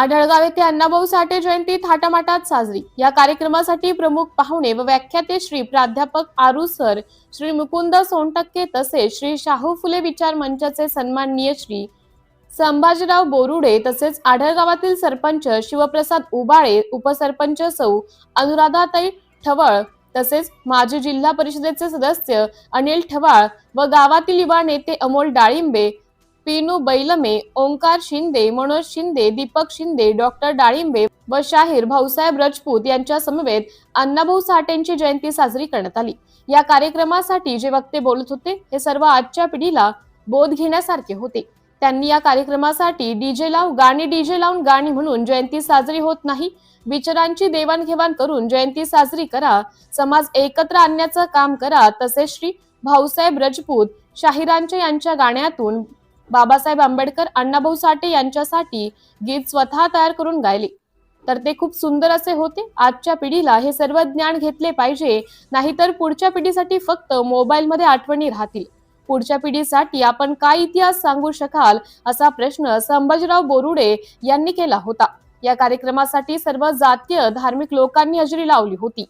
आढळगाव येथे अण्णाभाऊ साठे जयंती थाटामाटात साजरी. या कार्यक्रमासाठी प्रमुख पाहुणे व व्याख्याते श्री प्राध्यापक आरू सर श्री मुकुंद सोनटक्के तसेच श्री शाहू फुले विचार मंचाचे सन्माननीय श्री संभाजीराव बोरुडे तसेच आढळगावातील सरपंच शिवप्रसाद उबाळे उपसरपंच सौ अनुराधाताई ठवळ तसेच माजी जिल्हा परिषदेचे सदस्य अनिल ठवाळ व गावातील युवा नेते अमोल डाळिंबे पिनू बैलमे ओंकार शिंदे मनोज शिंदे दीपक शिंदे डॉक्टर डाळिंबे व शाहीर भाऊसाहेब राजपूत यांच्या समवेत अण्णाभाऊ साठेंची जयंती साजरी करण्यात आली. या कार्यक्रमासाठी जे वक्ते बोलत होते हे सर्व आजच्या पिढीला बोध घेण्यासारखे होते. त्यांनी या कार्यक्रमासाठी डीजे लावून गाणी डीजे लावून गाणी म्हणून जयंती साजरी होत नाही. विचारांची देवाणघेवाण करून जयंती साजरी करा. समाज एकत्र आणण्याचं काम करा. तसेच श्री भाऊसाहेब राजपूत शाहिरांच्या यांच्या गाण्यातून बाबासाहेब आंबेडकर अण्णाभाऊ साठे यांच्यासाठी गीत स्वतः तयार करून गायले. तर ते खूप सुंदर असे होते. आजच्या पिढीला हे सर्व ज्ञान घेतले पाहिजे. नाहीतर पुढच्या पिढीसाठी फक्त मोबाईलमध्ये आठवणी राहतील. पुढच्या पिढीसाठी आपण काय इतिहास सांगू शकाल असा प्रश्न संभाजीराव बोरुडे यांनी केला होता. या कार्यक्रमासाठी सर्व जातीय धार्मिक लोकांनी हजेरी लावली होती.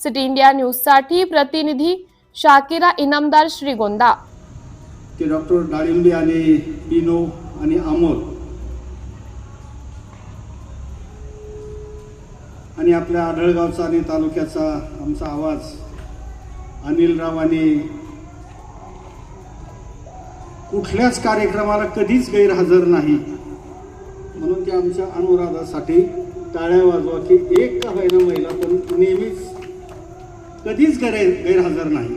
सिटी इंडिया न्यूजसाठी प्रतिनिधी शाकिरा इनामदार श्रीगोंदा. ते डॉक्टर डाळिंबे आणि पिनो आणि अमोल. आणि आपल्या आढळगावचा आणि तालुक्याचा आमचा आवाज अनिलराव आणि कुठल्याच कार्यक्रमाला कधीच गैरहजर नाही. म्हणून ते आमच्या अनुराधासाठी टाळ्या वाजवा की एक का होईना महिला पण नेहमीच कधीच गैर गैरहजर नाही.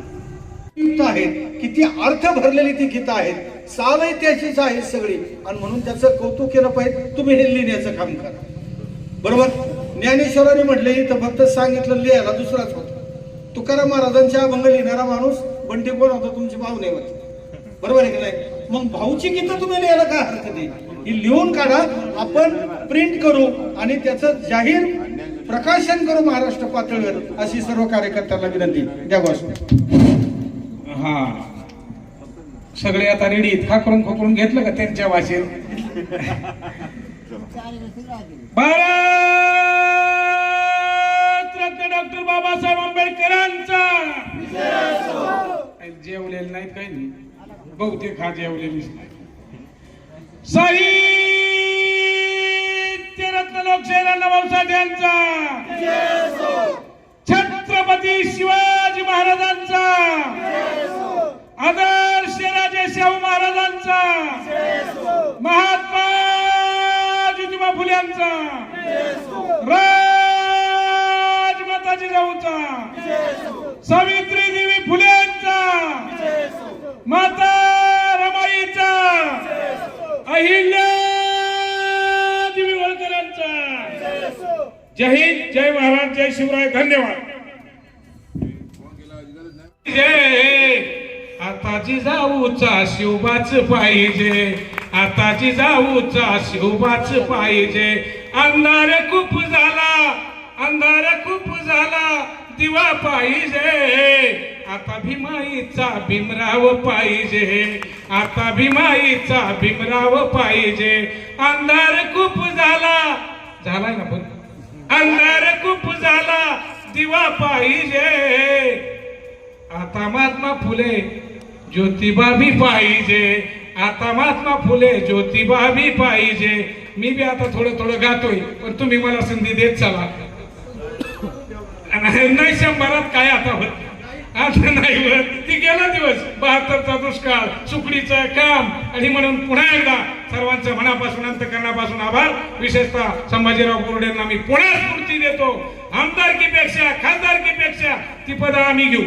आहेत. किती अर्थ भरलेली ती गीतं आहेत. सालही त्याचीच आहे सगळी. आणि म्हणून त्याचं कौतुक केलं पाहिजे. तुम्ही हे लिहिण्याचं काम करा. बरोबर? ज्ञानेश्वरांनी म्हटले तर फक्त सांगितलं लिहायला दुसराच होता. तुकाराम महाराजांच्या अभंग लिहिणारा माणूस बंटी कोण होता तुमची भावने होती बरोबर आहे की नाही? मग भाऊची गीतं तुम्ही लिहायला काय हरकत नाही ही लिहून काढा आपण प्रिंट करू आणि त्याचं जाहीर प्रकाशन करू महाराष्ट्र पातळीवर अशी सर्व कार्यकर्त्यांना विनंती. द्या बस. हा. सगळे आता रेडी आहेत. खाकरून खोकरून घेतलं का त्यांच्या भाषेत भारत रत्न डॉक्टर बाबासाहेब आंबेडकरांचा! जेवलेले नाहीत काही नाही. बहुतेक हा जेवलेलीच नाही. साहित्य रत्न लोकशाही अण्णाभाऊ यांचा! छत्रपती शिवाजी महाराजांचा! आदर्श राजे शाहू महाराजांचा. महात्मा ज्योतिबा फुल्यांचा राजमाता जिजाऊचा सावित्री देवी फुलेंचा माता रमाईचा. अहिल्या देवी होळकरांचा जय हिंद जय महाराज जय शिवराय धन्यवाद. जय. आता जिजाऊचा शिवबाच पाहिजे. आता जिजाऊचा शिवबाच पाहिजे. अंधार खूप झाला अंधार खूप झाला दिवा पाहिजे. आता भीमाईचा भीमराव पाहिजे. आता भीमाईचा भीमराव पाहिजे. अंधार खूप झाला. झालाय ना पण? अंधार खूप झाला दिवा पाहिजे. आता महात्मा फुले ज्योतिबा भी पाहिजे. आता महात्मा फुले ज्योतिबा भी पाहिजे. मी बी आता थोडं थोडं गातोय पण तुम्ही मला संधी देत चला. आणि नाही शंभरात काय आता होत? आता नाही होत. ती गेला दिवस बहात्तरचा दुष्काळ सुकडीचं काम. आणि म्हणून पुन्हा एकदा सर्वांचं मनापासून अंतकरणापासून आभार. विशेषतः संभाजीराव बोर्डेंना मी पुन्हा स्फूर्ती देतो. आमदारकीपेक्षा खासदारकीपेक्षा ती पदं आम्ही घेऊ.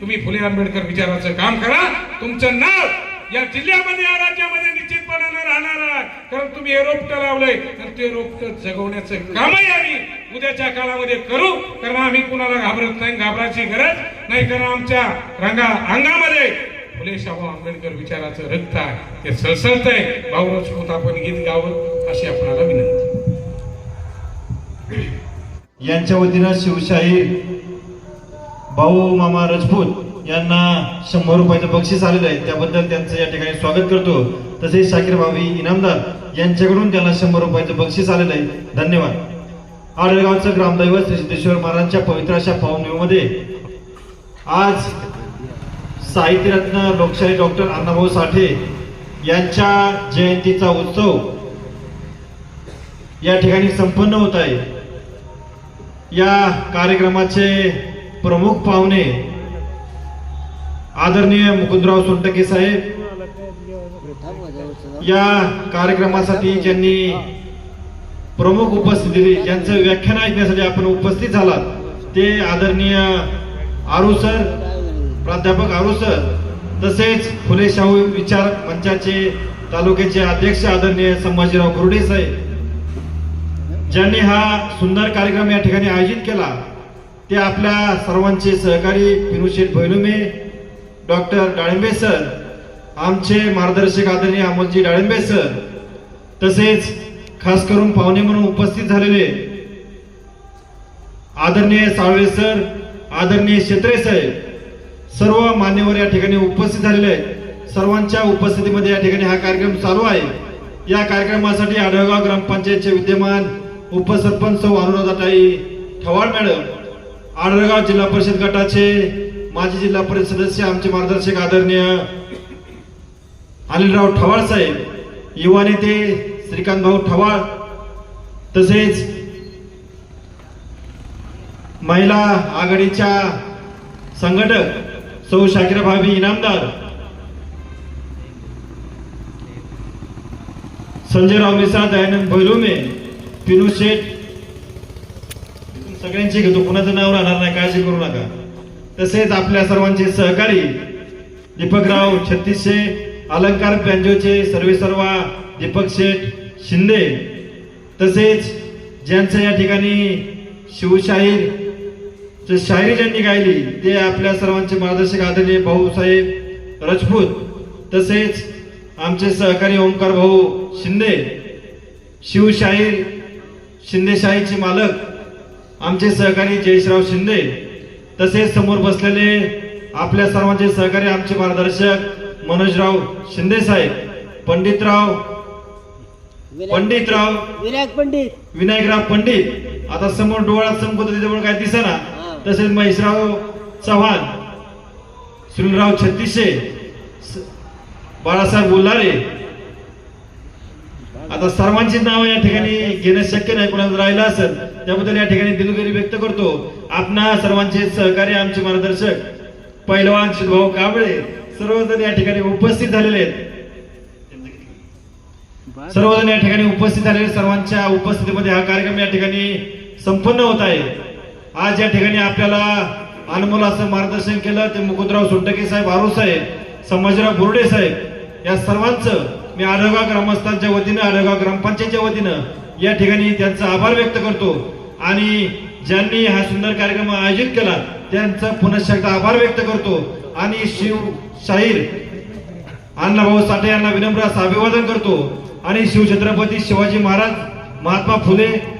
तुम्ही फुले आंबेडकर विचाराचं काम करा. तुमचं नाव या जिल्ह्यामध्ये या राज्यामध्ये निश्चितपणानं राहणार कारण तुम्ही हे रोपट लावलंय. तर ते रोपट जगवण्याचं कामही आम्ही उद्याच्या काळामध्ये करू. कारण आम्ही कुणाला घाबरत नाही घाबरायची गरज नाही. कारण आमच्या रंगा अंगामध्ये फुले शाहू आंबेडकर विचाराचं रक्त आहे. ते सळसळत आहे भाऊ राजपूत आपण गीत गावं अशी आपणाला विनंती. यांच्या वतीनं शिवशाही भाऊ मामा राजपूत यांना शंभर रुपयाचं बक्षीस आलेलं आहे. त्याबद्दल त्यांचं या ठिकाणी स्वागत करतो. तसेच शाकीर भावी इनामदार यांच्याकडून त्यांना शंभर रुपयाचं बक्षीस आलेलं आहे. धन्यवाद. आडळगावचं ग्रामदैवत श्री सिद्धेश्वर महाराजांच्या पवित्र अशा पाहुणीमध्ये आज साहित्यरत्न लोकशाही डॉक्टर अण्णाभाऊ साठे यांच्या जयंतीचा उत्सव या ठिकाणी संपन्न होत आहे. या कार्यक्रमाचे प्रमुख पाहुणे आदरणीय मुकुंदराव सोनटके साहेब या कार्यक्रमासाठी ज्यांनी प्रमुख उपस्थिती दिली ज्यांचं व्याख्यान ऐकण्यासाठी आपण उपस्थित झालात ते आदरणीय आरू सर प्राध्यापक आरू सर तसेच फुले शाहू विचार मंचाचे तालुक्याचे अध्यक्ष आदरणीय संभाजीराव कुर्डे साहेब ज्यांनी हा सुंदर कार्यक्रम या ठिकाणी आयोजित केला. ते आपल्या सर्वांचे सहकारी पिनुशेठ भैलुमे डॉक्टर डाळिंबे सर आमचे मार्गदर्शक आदरणीय अमोलजी डाळिंबे सर तसेच खास करून पाहुणे म्हणून उपस्थित झालेले आदरणीय साळवे सर आदरणीय शेत्रे साहेब सर्व मान्यवर या ठिकाणी उपस्थित झालेले आहेत. सर्वांच्या उपस्थितीमध्ये या ठिकाणी हा कार्यक्रम चालू आहे. या कार्यक्रमासाठी आढळगाव ग्रामपंचायतचे विद्यमान उपसरपंच अनुराधाताई ठवाळ मॅडम आढळगाव जिल्हा परिषद गटाचे माजी जिल्हा परिषद सदस्य आमचे मार्गदर्शक आदरणीय अनिलराव ठवाळ साहेब युवा नेते श्रीकांत भाऊ ठवाळ तसेच महिला आघाडीच्या संघटक सौ शाकिरा भाभी इनामदार संजयराव मिसा दयानंद भैलोमे पिनू शेठ सगळ्यांची घेतो कुणाचं नाव राहणार नाही काळजी करू नका. तसेच आपल्या सर्वांचे सहकारी दीपकराव छत्तीसशे अलंकार पॅन्जोचे सर्वे सर्वा दीपक शेठ शिंदे. तसेच ज्यांचं या ठिकाणी शिवशाहीर जे शायरी ज्यांनी गायली ते आपल्या सर्वांचे मार्गदर्शक आदरणीय भाऊसाहेब राजपूत. तसेच आमचे सहकारी ओंकार भाऊ शिंदे. शिवशाहीर शिंदेशाहीचे मालक आमचे सहकारी जयश्राव शिंदे तसेच समोर बसलेले आपल्या सर्वांचे सहकारी आमचे मार्गदर्शक मनोजराव शिंदे साहेब पंडितराव पंडितराव विनायक पंडित. विनायकराव पंडित आता समोर डोळ्यात संपत काय दिसेना. तसेच महेशराव चव्हाण सुनीलराव छत्तीसशे स- बाळासाहेब उल्हारे आता सर्वांची नावं या ठिकाणी घेणं शक्य नाही कोणाला राहिलं असेल त्याबद्दल या ठिकाणी दिलगिरी व्यक्त करतो. आपणा सर्वांचे सहकारी आमचे मार्गदर्शक पैलवान शिवभाऊ कांबळे सर्वजण या ठिकाणी उपस्थित झालेले आहेत. सर्वजण या ठिकाणी उपस्थित झालेले सर्वांच्या उपस्थितीमध्ये हा कार्यक्रम या ठिकाणी संपन्न होत आहे. आज या ठिकाणी आपल्याला अनमोल असं मार्गदर्शन केलं ते मुकुंदराव सोनटके साहेब आरू साहेब संभाजीराव बुर्डे साहेब या सर्वांचं मी आढळगाव ग्रामस्थांच्या वतीनं आढळगाव ग्रामपंचायतच्या वतीनं या ठिकाणी त्यांचा आभार व्यक्त करतो. आणि ज्यांनी हा सुंदर कार्यक्रम आयोजित केला त्यांचा पुनश्च एकदा आभार व्यक्त करतो. आणि शिव शाहीर अण्णाभाऊ साठे यांना विनम्र असं अभिवादन करतो. आणि शिवछत्रपती शिवाजी महाराज महात्मा फुले